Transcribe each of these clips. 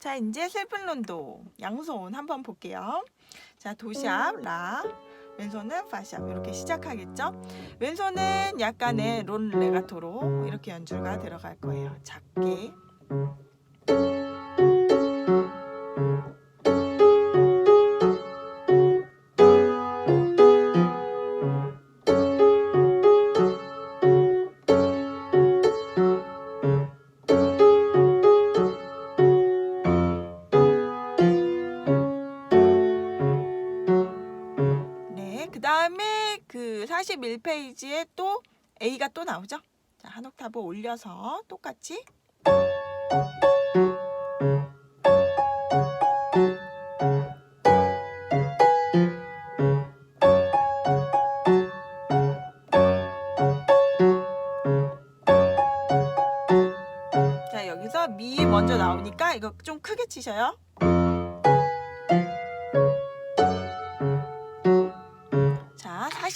자, 이제 슬픈 론도 양손 한번 볼게요. 자, 도샵, 라, 왼손은 파샵 이렇게 시작하겠죠? 왼손은 약간의 론 레가토로 이렇게 연주가 들어갈 거예요. 작게. 그 다음에 그 41페이지에 또 A가 또 나오죠? 자, 한 옥타브 올려서 똑같이. 자, 여기서 미 먼저 나오니까 이거 좀 크게 치셔요.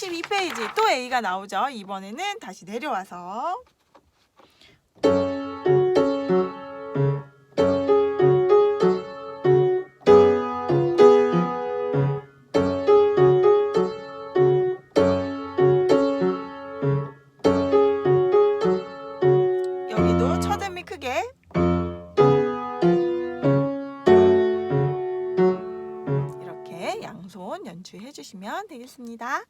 자, 42페이지 또 A가 나오죠. 이번에는 다시 내려와서 여기도 첫음이 크게 이렇게 양손 연주해 주시면 되겠습니다.